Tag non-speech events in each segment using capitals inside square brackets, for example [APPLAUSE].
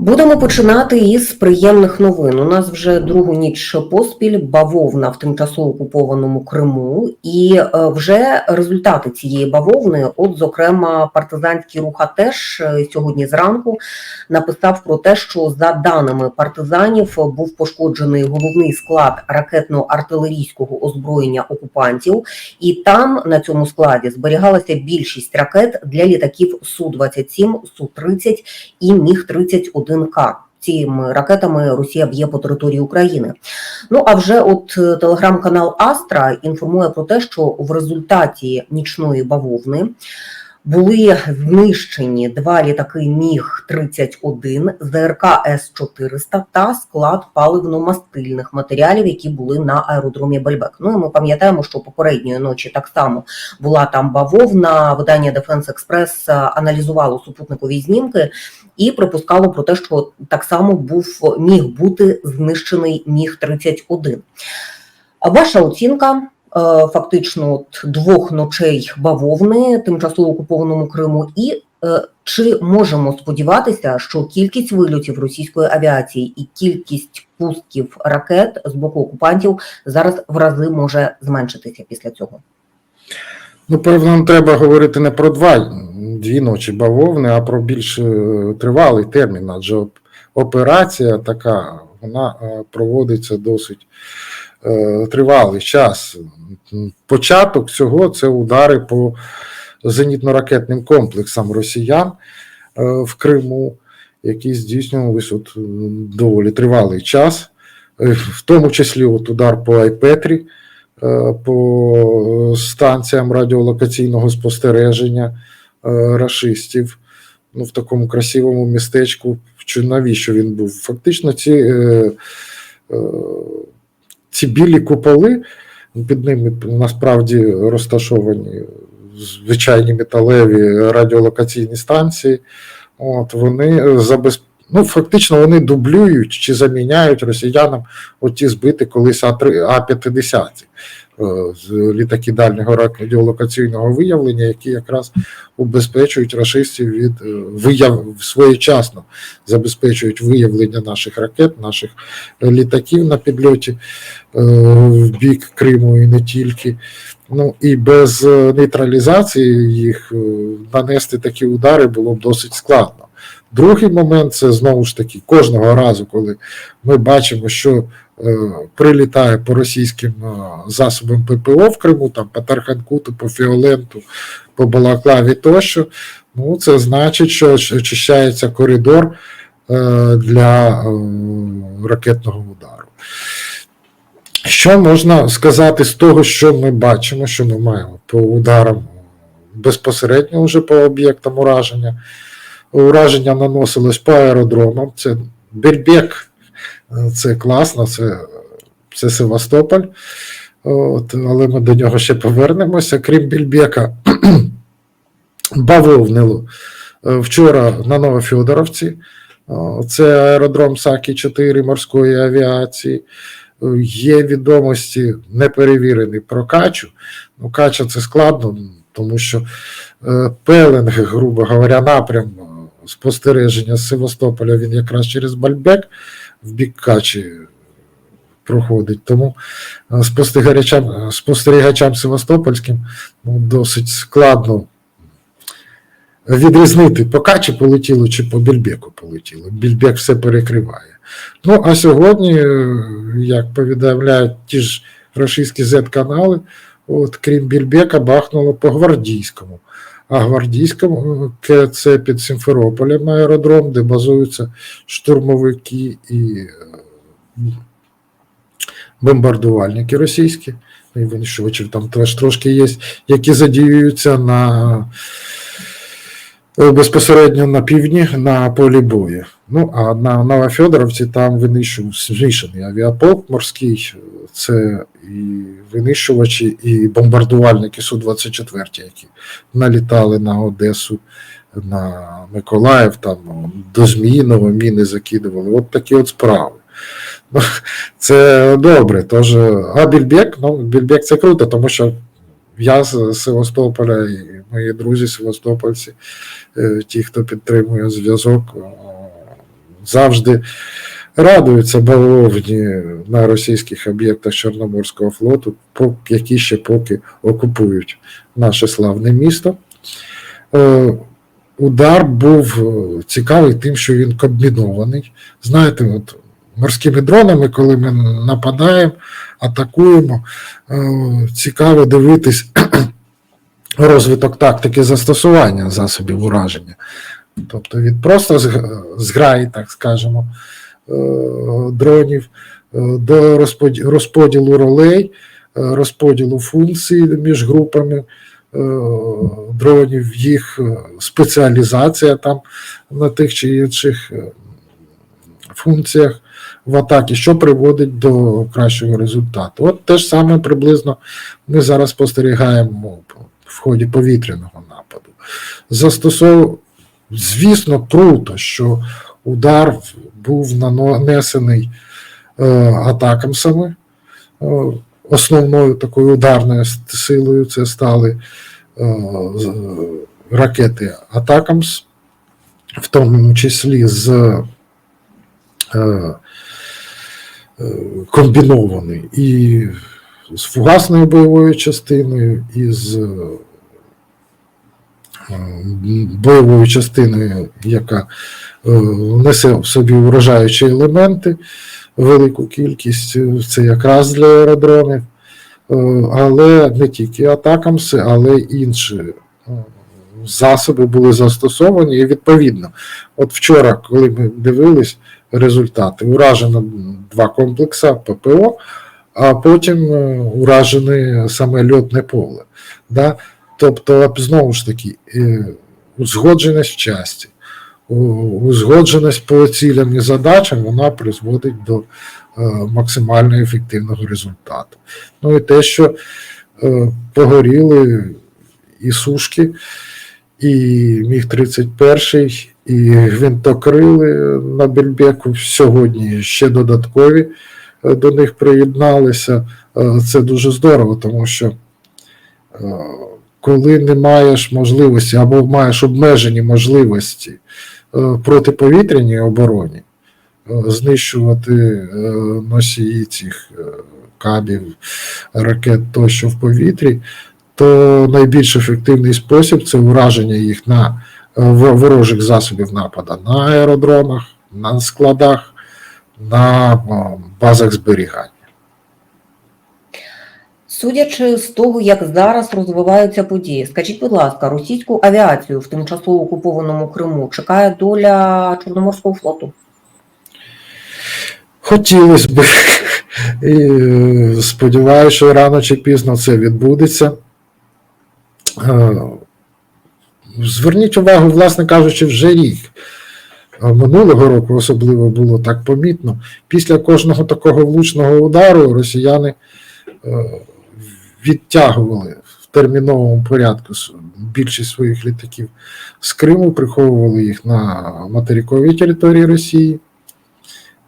Будемо починати із приємних новин. У нас вже другу ніч поспіль бавовна в тимчасово окупованому Криму, і е, вже результати цієї бавовни, от зокрема, партизанський рух теж сьогодні зранку написав про те, що за даними партизанів був пошкоджений головний склад ракетно-артилерійського озброєння окупантів, і там на цьому складі зберігалася більшість ракет для літаків су 27 су 30 і міг 31 к Цими ракетами Росія б'є по території України. Ну а вже от е, телеграм-канал Астра інформує про те, що в результаті нічної бавовни були знищені два літаки Міг 31 ЗРК С 400 та склад паливно-мастильних матеріалів, які були на аеродромі Бельбек. Ну і ми пам'ятаємо, що попередньої ночі так само була там бавовна. Видання Defense Express аналізувало супутникові знімки і припускало про те, що так само був міг бути знищений Міг 31 А ваша оцінка? Е, фактично от двох ночей бавовни тимчасово окупованому Криму, і е, чи можемо сподіватися, що кількість вильотів російської авіації і кількість пусків ракет з боку окупантів зараз в рази може зменшитися після цього? Ну, певно, нам треба говорити не про два дві ночі бавовни, а про більш е, тривалий термін. Адже операція така вона проводиться досить тривалий час. Початок цього це удари по зенітно-ракетним комплексам росіян в Криму, які здійснювалися от доволі тривалий час, в тому числі от удар по Айпетрі, по станціям радіолокаційного спостереження рашистів. Ну, в такому красивому містечку, чи навіщо він був? Фактично, ці е, е, ці білі куполи, під ними насправді розташовані звичайні металеві радіолокаційні станції. От Вони забезпечують. Ну, фактично, вони дублюють чи заміняють росіянам оті збити колись А-50 з літаки дальнього радіолокаційного виявлення, які якраз убезпечують рашистів від вияв своєчасно забезпечують виявлення наших ракет, наших літаків на підльоті в бік Криму і не тільки. Ну і без нейтралізації їх нанести такі удари було б досить складно. Другий момент це знову ж таки кожного разу, коли ми бачимо, що е, прилітає по російським е, засобам ППО в Криму, там по Тарханкуту, по Фіоленту, по Балаклаві тощо, ну це значить, що очищається коридор е, для е, ракетного удару. Що можна сказати з того, що ми бачимо, що ми маємо по ударам безпосередньо вже по об'єктам ураження? Ураження наносилось по аеродромам. Це Бельбек, це класно, це це Севастополь. От, Але ми до нього ще повернемося. Крім Бельбека, [CLEARS THROAT] бавовнило вчора на Новофьодоровці. Це аеродром Сакі 4 морської авіації. Є відомості неперевірені про Качу. Ну, Кача це складно, тому що пеленг, грубо говоря, напрям спостереження з Севастополя він якраз через Бальбек в бік Качі проходить. Тому спостерігачам спостерігачам Севастопольським ну, досить складно відрізнити, по Качі полетіло чи по Більбеку полетіло. Більбек все перекриває. Ну, а сьогодні, як повідомляють ті ж російські Z-канали, от крім Більбека, бахнуло по гвардійському а гвардійському це під Сімферополем аеродром, де базуються штурмовики і е, бомбардувальники російські, і швидше там теж трошки є, які задіюються на безпосередньо на півдні на полі бою. Ну, а на Новофьодоровці там винищував змішаний авіаполк морський, це і винищувачі, і бомбардувальники Су-24, які налітали на Одесу, на Миколаїв, там до Зміїного міни закидували. От такі от справи. Ну, Це добре. Тож, а Більбек, ну, Більбек це круто, тому що я з Севастополя і мої друзі Севастопольці, ті, хто підтримує зв'язок, завжди радуються бавовні на російських об'єктах Чорноморського флоту, які ще поки окупують наше славне місто. Е, Удар був е, цікавий тим, що він комбінований. Знаєте, от морськими дронами, коли ми нападаємо, атакуємо, е, цікаво дивитись [CLEARS THROAT] розвиток тактики застосування засобів ураження. Тобто від просто зграї, так скажемо, е, дронів е, до розподілу ролей, розподілу функцій між групами дронів, їх спеціалізація там на тих чи інших функціях в атакі, що приводить до кращого результату. От те ж саме приблизно ми зараз спостерігаємо в ході повітряного нападу. Застосов... Звісно, круто, що удар був нанесений е, атакамсами. Е, основною такою ударною силою це стали е, ракети Атакамс, в тому числі з е, комбінований і з фугасною бойовою частиною, і з е, бойовою частиною, яка е, несе в собі вражаючі елементи, велику кількість, е, це якраз для аеродромів, Е, але не тільки атакамси, але й інші засоби були застосовані. І відповідно, от вчора, коли ми дивились результати, уражено два комплекси ППО, а потім е, уражене саме льотне поле. Да? Тобто, знову ж таки, е, узгодженість в часті, узгодженість по цілям і задачам, вона призводить до е, максимально ефективного результату. Ну і те, що погоріли і сушки, і Міг 31, і гвинтокрили на Бельбеку сьогодні ще додаткові е, до них приєдналися. Е, Це дуже здорово, тому що е, коли не маєш можливості або маєш обмежені можливості протиповітряній обороні, знищувати носії цих кабів, ракет тощо в повітрі, то найбільш ефективний спосіб це ураження їх на ворожих засобів нападу на аеродромах, на складах, на е, базах зберігання. Судячи з того, як зараз розвиваються події, скажіть, будь ласка, російську авіацію в тимчасово окупованому Криму чекає доля Чорноморського флоту? Хотілося б. Е, сподіваюся, що рано чи пізно це відбудеться. Зверніть увагу, власне кажучи, вже рік. Минулого року особливо було так помітно. Після кожного такого влучного удару росіяни е, відтягували в терміновому порядку більшість своїх літаків з Криму, приховували їх на материковій території Росії.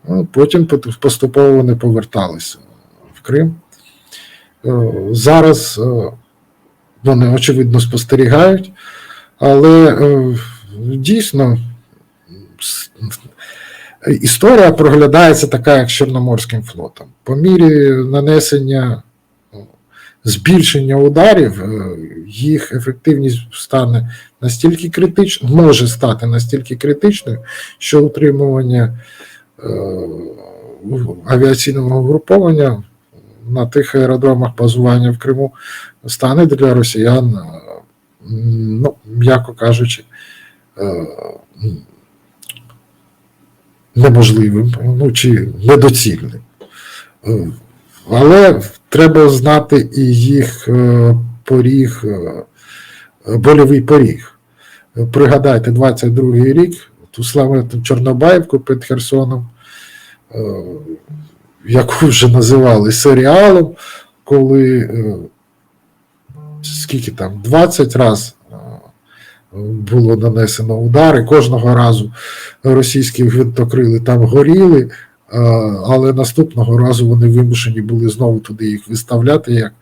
Ну, Потім поступово вони поверталися в Крим. Е, Зараз е, вони, очевидно, спостерігають, але е, дійсно історія проглядається така, як з Чорноморським флотом. По мірі нанесення ну, збільшення ударів, е, їх ефективність стане настільки критичною, може стати настільки критичною, що утримування е, авіаційного угруповання на тих аеродромах базування в Криму стане для росіян, ну, м'яко кажучи, е, неможливим ну, чи недоцільним. Е, Але треба знати і їх е, поріг, больовий поріг. Пригадайте, 22-й рік, ту славетну Чорнобаївку під Херсоном, яку вже називали серіалом, коли скільки там, 20 разів було нанесено удари, кожного разу російські гвинтокрили там горіли, але наступного разу вони вимушені були знову туди їх виставляти як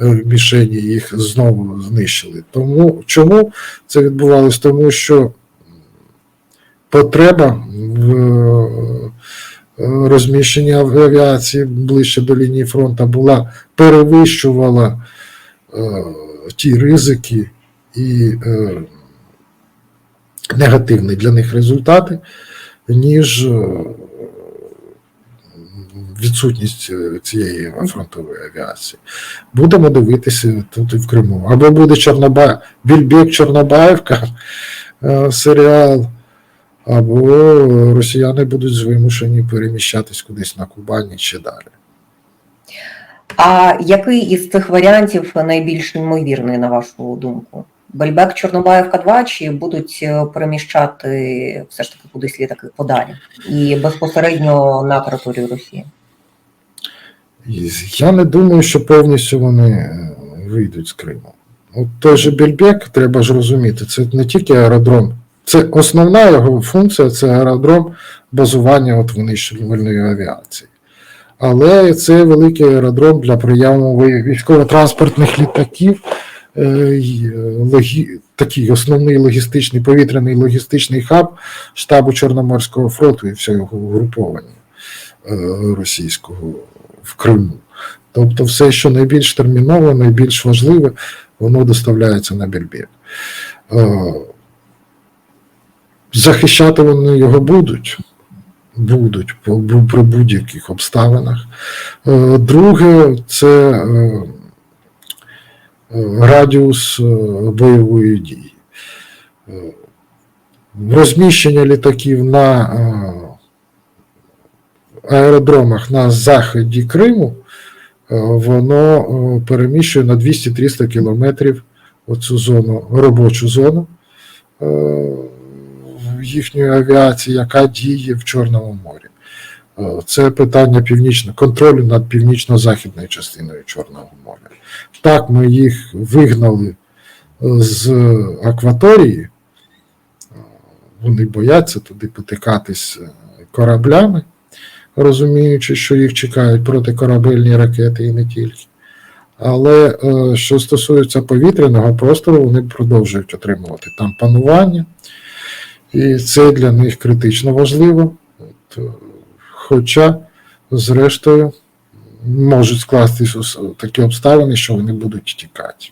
е, мішені, їх знову знищили. Тому чому це відбувалось? Тому що потреба в розміщення авіації ближче до лінії фронту була перевищувала е, ті ризики і е, негативні для них результати, ніж е, відсутність е, цієї фронтової авіації. Будемо дивитися тут в Криму. Або буде Чорнобаїв, Більбек Чорнобаївка е, серіал, або росіяни будуть вимушені переміщатись кудись на Кубані чи далі. А який із цих варіантів найбільш ймовірний, на вашу думку? Бельбек Чорнобаївка 2 чи будуть е, переміщати все ж таки кудись літаки подалі і безпосередньо на територію Росії? Я не думаю, що повністю вони е, вийдуть з Криму. От той же Бельбек, треба ж розуміти, це не тільки аеродром, це основна його функція це аеродром базування от винищувальної авіації. Але це великий аеродром для ви- військово-транспортних літаків. Такий основний логістичний повітряний логістичний хаб штабу Чорноморського флоту і всього його угруповання е, російського в Криму. Тобто, все, що найбільш терміново, найбільш важливе, воно доставляється на Бельбек. Е, Захищати вони його будуть. Будуть при будь-яких обставинах. Е, Друге, це е, е, радіус е, бойової дії. Е, Розміщення літаків на е, аеродромах на заході Криму, е, воно е, переміщує на 200-300 кілометрів оцю зону, робочу зону е, їхньої авіації, яка діє в Чорному морі. Е, Це питання північно, контролю над північно-західною частиною Чорного моря. Так, ми їх вигнали е, з акваторії, Е, вони бояться туди потикатись кораблями, розуміючи, що їх чекають протикорабельні ракети і не тільки. Але що стосується повітряного простору, вони продовжують отримувати там панування, і це для них критично важливо. Хоча, зрештою, можуть скластись такі обставини, що вони будуть тікати.